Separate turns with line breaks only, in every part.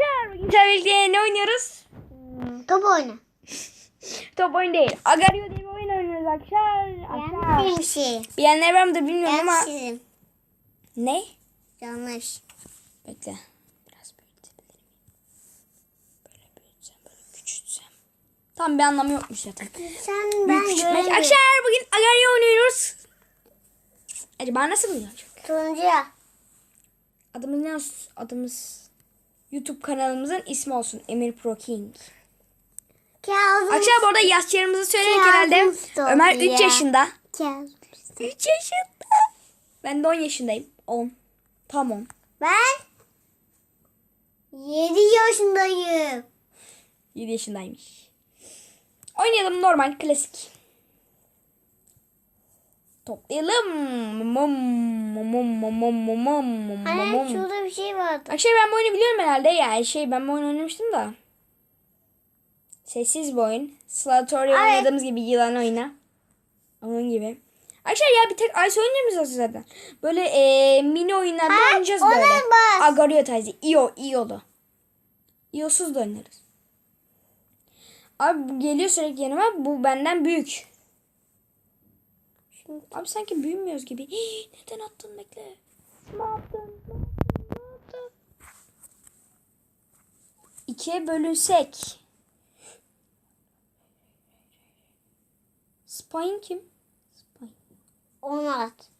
arkadaşlar. Tabii ne oynuyoruz?
Top oyna.
Top oyun değil. Agario diye bir oyun oynuyoruz arkadaşlar.
Yanlış bir şey.
Var mıdır bilmiyorum ama.
Şey.
Ne?
Yanlış.
Bekle. Biraz büyütebilir miyim? Böyle büyütsem, böyle küçültsem. Tam bir anlamı yokmuş zaten.
Sen ben
küçültmek. Arkadaşlar bugün Agario oynuyoruz. Acaba nasıl oynayacak?
Turuncuya.
Adımız ne? Adımız YouTube kanalımızın ismi olsun. Emir Pro King. Arkadaşlar bu arada yaşlarımızı söyledik
Kazım
herhalde. Ömer 3
ya.
yaşında.
Kazım.
3 yaşında. Ben de 10 yaşındayım. 10. Tam 10.
Ben 7 yaşındayım.
7 yaşındaymış. Oynayalım normal klasik. Toplayalım. Mum, mum, mum, mum, mum, mum,
Anne şurada bir şey vardı.
Arkadaşlar ben bu oyunu biliyorum herhalde. Yani şey ben bu oyunu oynamıştım da. Sessiz bir oyun. Slatoria
Ay.
oynadığımız gibi yılan oyunu. Onun gibi. Arkadaşlar ya bir tek Ice oynayamıyoruz zaten. Böyle eee, mini oyunlarda
Ha,
oynayacağız böyle.
bas.
Agario tarzı. İyo, iyolu. İyosuz da oynarız. Abi geliyor sürekli yanıma. Bu benden büyük. Abi sanki büyümüyoruz gibi. Hii, neden attın bekle. Ne yaptın? Ne yaptın? Ne yaptın? İkiye bölünsek. Spine kim? Spine.
Onu at.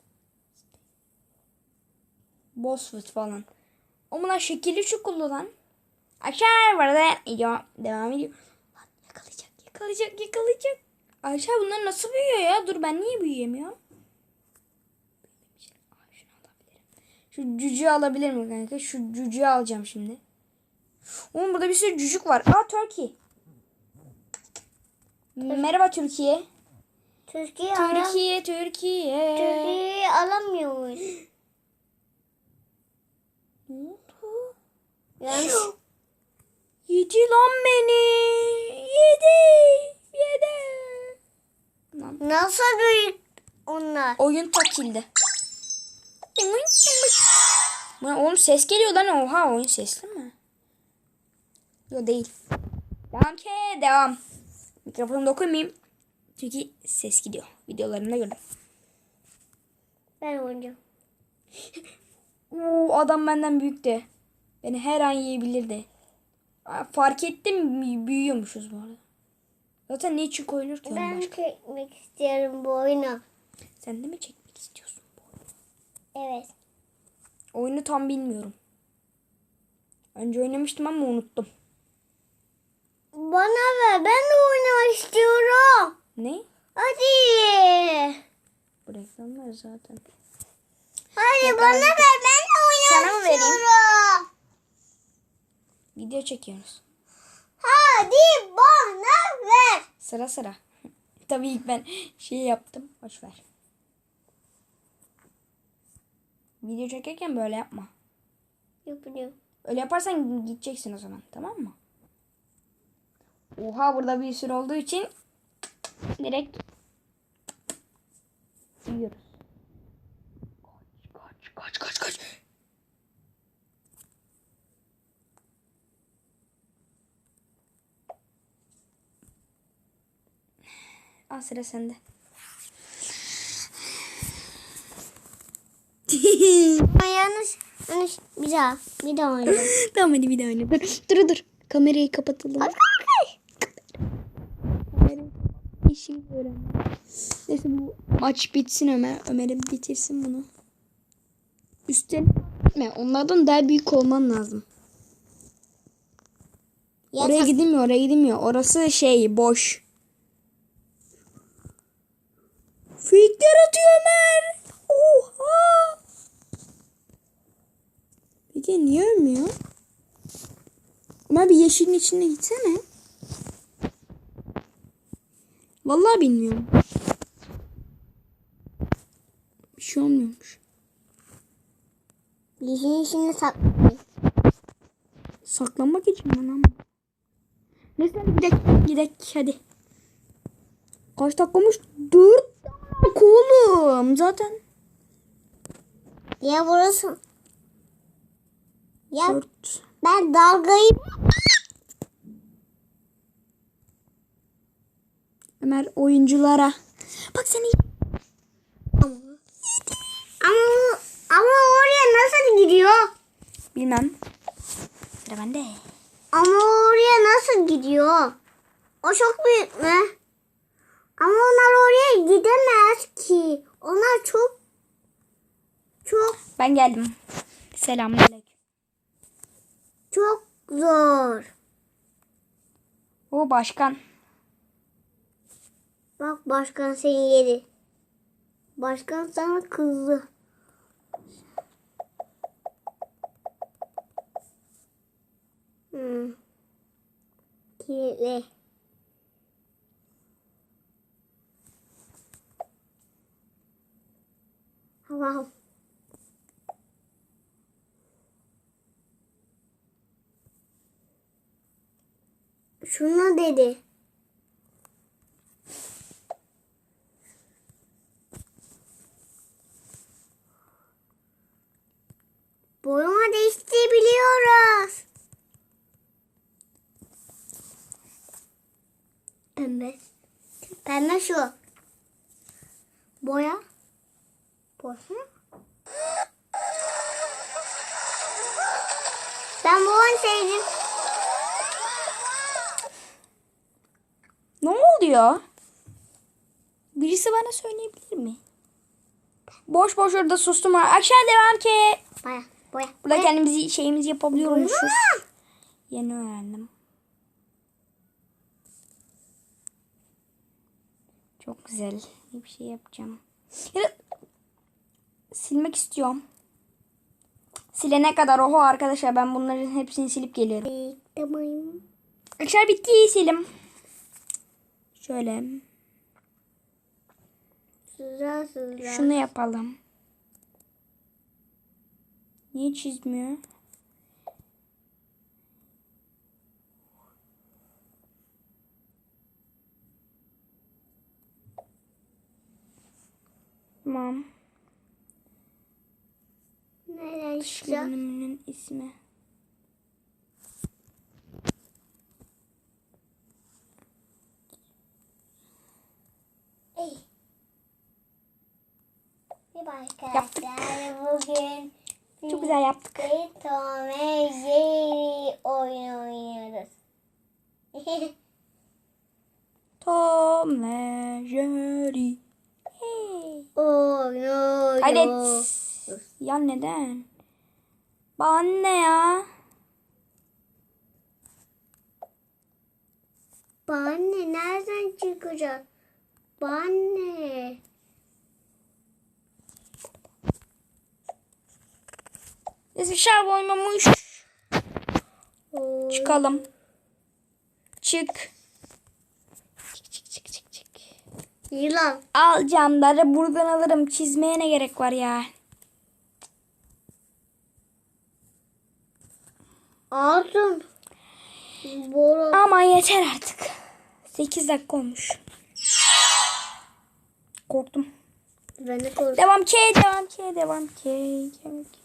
Bosswood falan. O bunlar şekilli çukurlu lan. Aşağı var da devam, devam ediyor. Lan yakalayacak, yakalayacak, yakalayacak. Aşağı bunlar nasıl büyüyor ya? Dur ben niye büyüyemiyorum? Şu cücüğü alabilir miyim kanka? Şu cücüğü alacağım şimdi. Oğlum burada bir sürü cücük var. Aa Turkey. Merhaba Türkiye.
Türkiye alam
Türkiye, Türkiye.
Türkiye'yi alamıyormuş.
Ne oldu?
Yanlış.
Yedi lan beni. Yedi. Yedi. Lan.
Nasıl büyük onlar?
Oyun takildi. Oğlum ses geliyor lan oha oyun sesli mi? Yok değil. Devam ki devam. Mikrofonu dokunmayayım. Çünkü ses gidiyor. Videolarımda gördüm.
Ben oynayacağım.
Oo, adam benden büyüktü. Beni her an yiyebilirdi. Fark ettim büyüyormuşuz bu arada. Zaten ne için koyulur ki
Ben
başka?
çekmek istiyorum bu oyunu.
Sen de mi çekmek istiyorsun bu oyunu?
Evet.
Oyunu tam bilmiyorum. Önce oynamıştım ama unuttum.
Bana ver. Ben de oynamak istiyorum.
Ne?
Hadi.
Bu reklamlar zaten.
Hadi bana ver. Ben de oynamak
Sana mı vereyim?
istiyorum.
Video çekiyoruz.
Hadi bana ver.
Sıra sıra. Tabii ilk ben şey yaptım. Boş ver. Video çekerken böyle yapma.
Yapacağım.
Öyle yaparsan gideceksin o zaman. Tamam mı? Oha burada bir sürü olduğu için direkt yiyoruz. Kaç kaç kaç kaç kaç. Al sıra sende.
Yanlış. Yanlış. Bir daha. Bir daha oynayacağım.
tamam hadi bir daha oynayalım. Dur dur dur. Kamerayı kapatalım. İşin öğren. Neyse bu maç bitsin Ömer. Ömer'e bitirsin bunu. Üstten gitme. Onlardan daha büyük olman lazım. Oraya gidilmiyor, oraya gidilmiyor. Orası şey boş. Fitler atıyor Ömer. Oha. Peki niye ölmüyor? Ömer bir yeşilin içine gitsene. Vallahi bilmiyorum. Bir şey olmuyormuş.
Yeşilin içine saklı.
Saklanmak için mi lan? Neyse hadi gidelim gidelim hadi. Kaç dakikamış? 4 yok oğlum zaten.
Ya burası. Ya
Dört.
ben dalgayı.
Ömer oyunculara. Bak seni.
Ama ama oraya nasıl gidiyor?
Bilmem. Sıra bende.
Ama oraya nasıl gidiyor? O çok büyük mü? Ama onlar oraya gidemez ki. Onlar çok çok
Ben geldim. Selamünaleyküm.
çok zor.
O başkan.
Bak başkan seni yedi. Başkan sana kızdı. Hmm. Kilitli. Boyama değiştirebiliyoruz. Pembe. Pembe şu. Boya. Boya. Ben bu oyunu sevdim.
Ne oluyor? Birisi bana söyleyebilir mi? Boş boş orada sustum. Aşağı devam ki.
Boya. Boya.
Burada kendimizi şeyimizi yapabiliyormuşuz. Yeni öğrendim. Çok güzel. Bir şey yapacağım. Silmek istiyorum. Silene kadar oho arkadaşlar ben bunların hepsini silip geliyorum.
Tamam.
Arkadaşlar bitti silim. Şöyle
Sıra sıra.
şunu yapalım. Niye çizmiyor? Tamam.
Çıkacak?
bölümünün ismi.
Ey. Merhaba
Yaptık.
arkadaşlar. Bugün
Çok güzel yaptık.
Tom ve Jerry oyun oynuyoruz.
Tom ve Jerry. Hey.
Oynuyoruz.
Hayret. Ya neden? Bana ne ya?
Anne nereden çıkacak? Anne.
Neyse şarj. Çıkalım. Çık. Çık çık çık çık çık.
Yılan.
Al canları buradan alırım. Çizmeye ne gerek var ya?
Boru.
Ama yeter artık. 8 dakika olmuş. Korktum.
Ben de korktum.
Devam ki, devam ki, devam ki. devam ki.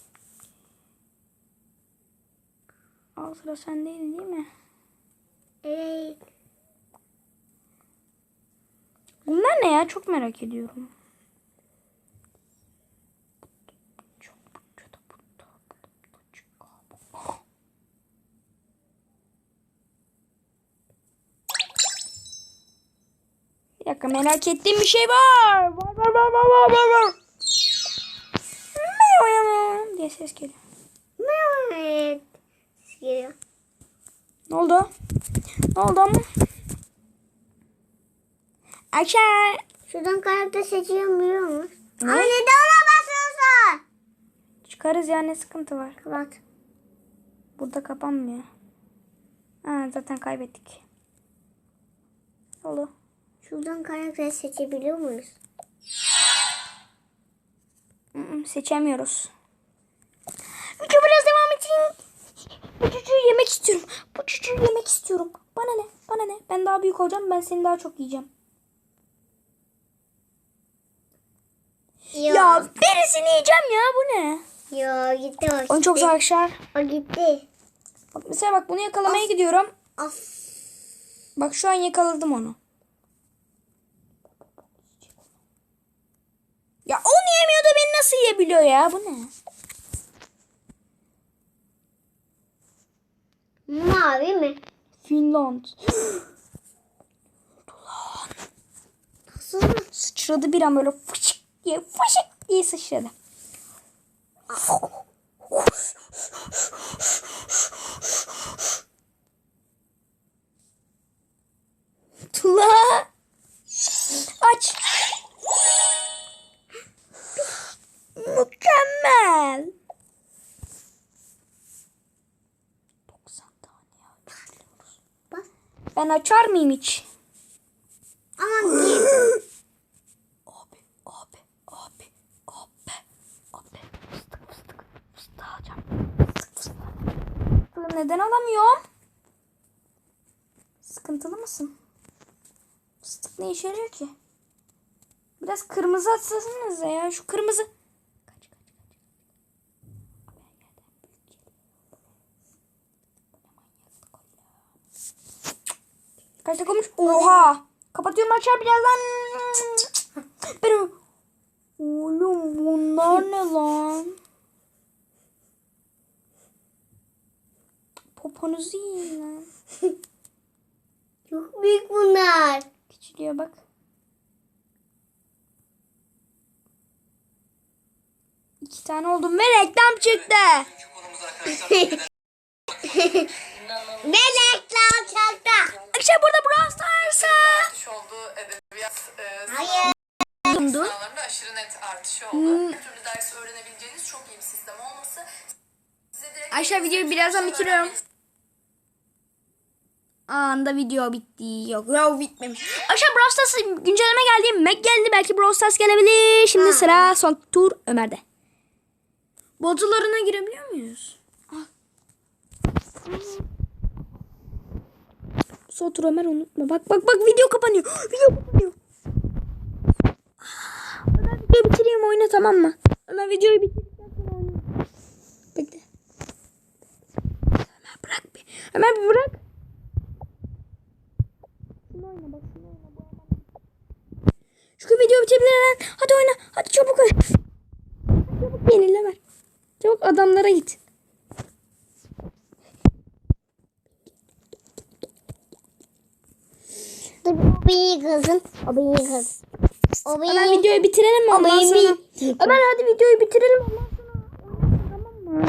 Al sıra sendeydi değil mi?
Evet.
Bunlar ne ya? Çok merak ediyorum. Bir dakika merak ettiğim bir şey var. Var var var var var var. var. Diye ses geliyor.
Geliyor.
Ne oldu? Ne oldu ama? Akşam.
Şuradan karakter biliyor musun?
Ne?
Ama neden ona basıyorsun?
Çıkarız ya ne sıkıntı var.
Kapat.
Burada kapanmıyor. Ha, zaten kaybettik. Oldu?
Şuradan karakter seçebiliyor muyuz?
Seçemiyoruz. Video biraz devam edeyim. Bu çocuğu yemek istiyorum. Bu çocuğu yemek istiyorum. Bana ne? Bana ne? Ben daha büyük olacağım. Ben seni daha çok yiyeceğim.
Yok.
Ya birisini yiyeceğim ya. Bu ne?
Yo gitti o.
Onu çok arkadaşlar.
O gitti.
Bak mesela bak bunu yakalamaya gidiyorum.
Af.
Bak şu an yakaladım onu. Ya o yemiyor da beni nasıl yiyebiliyor ya? Bu ne?
Mavi mi?
Finland. Sıçradı bir an böyle fışık diye fışık diye sıçradı. Tula. Aç. Mükemmel. 90 tane ya. bekliyoruz.
Bak.
Ben açar mıyım hiç?
Aman git.
Abi, abi, abi, abi, abi. Fıstık, fıstık, fıstık alacağım. Fıstık, fıstık. Fıstığı neden alamıyorum? Sıkıntılı mısın? Fıstık ne işe yarıyor ki? Biraz kırmızı atsanız ya. Şu kırmızı. Kaç, kaç, kaç. Kaç dakika olmuş? Oha! Kapatıyorum açar birazdan. Ben o- Oğlum bunlar ne lan? Poponuzu yiyin lan.
Çok büyük bunlar.
Küçülüyor bak. İki tane oldum ve reklam çıktı.
Ve reklam çaktı.
Arkadaşlar burada Brawl Stars'a.
artış oldu. Edebiyat
Hayır.
sınavlarında aşırı net artış oldu. Her türlü ders öğrenebileceğiniz çok iyi bir sistem olması.
Ayşe videoyu birazdan bitiriyorum. Anda video bitti. Yok yok bitmemiş. Ayşe Brawl Stars güncelleme geldi. Mac geldi. Belki Brawl Stars gelebilir. Şimdi sıra son tur Ömer'de. Bozularına girebiliyor muyuz? Ah. Son tur Ömer unutma. Bak bak bak video kapanıyor. Video kapanıyor. Ömer videoyu bitireyim oyna tamam mı? Ömer videoyu bitirdikten sonra oyna. Bekle. Ömer bırak bir. Bırak. Şunu oyna bak şunu oyna bu Ömer. Şu video bitebilir lan. Hadi oyna. Hadi çabuk oyna. Çabuk yenile ver. Çabuk adamlara git.
Dur o beni kızın. O beni kız. O
Ömer
beni.
videoyu bitirelim mi? Ondan sonra. Ömer hadi videoyu bitirelim. Ondan sonra tamam mı?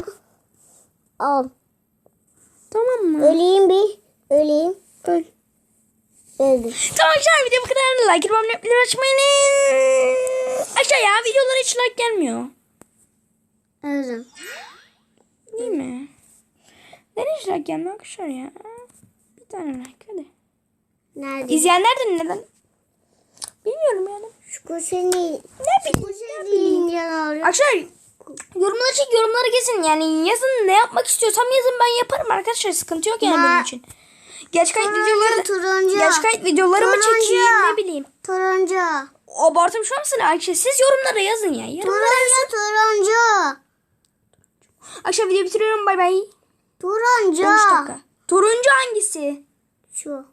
Al.
Tamam mı?
Öleyim bir. Öleyim.
Öl.
Öldüm.
Tamam arkadaşlar video bu kadar. Like, abone olmayı açmayın. Aşağıya videolara hiç like gelmiyor.
Öldüm.
Değil mi? Neden hiç like gelmiyor arkadaşlar ya? Bir tane like hadi.
Nerede?
İzleyenler de neden? Bilmiyorum yani.
Şu köşeni.
Ne bileyim.
Ne oluyor?
Arkadaşlar yorumlara çek yorumlara kesin. Yani yazın ne yapmak istiyorsam yazın ben yaparım arkadaşlar. Sıkıntı yok yani
Ma-
benim için. Geç kayıt videoları
turuncu.
Geç kayıt videoları mı
Turuncu.
çekeyim ne bileyim.
Turuncu.
Abartmış mısın Ayşe? Siz yorumlara yazın ya. Yorumlara yazın.
Turuncu. Turuncu.
Akşam video bitiriyorum. Bay bay. 13
Turuncu.
dakika. Turuncu hangisi?
Şu.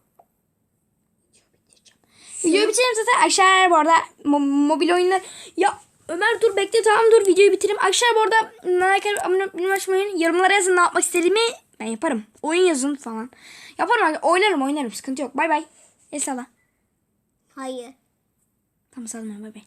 Videoyu bitireyim zaten. Arkadaşlar bu arada mo- mobil oyunlar. Ya Ömer dur bekle tamam dur videoyu bitireyim. Arkadaşlar bu arada like abone olmayı unutmayın. Yorumlara yazın ne yapmak istediğimi ben yaparım. Oyun yazın falan. Yaparım. Oynarım oynarım sıkıntı yok. Bay bay. El salla.
Hayır.
Tamam sallama bay bay.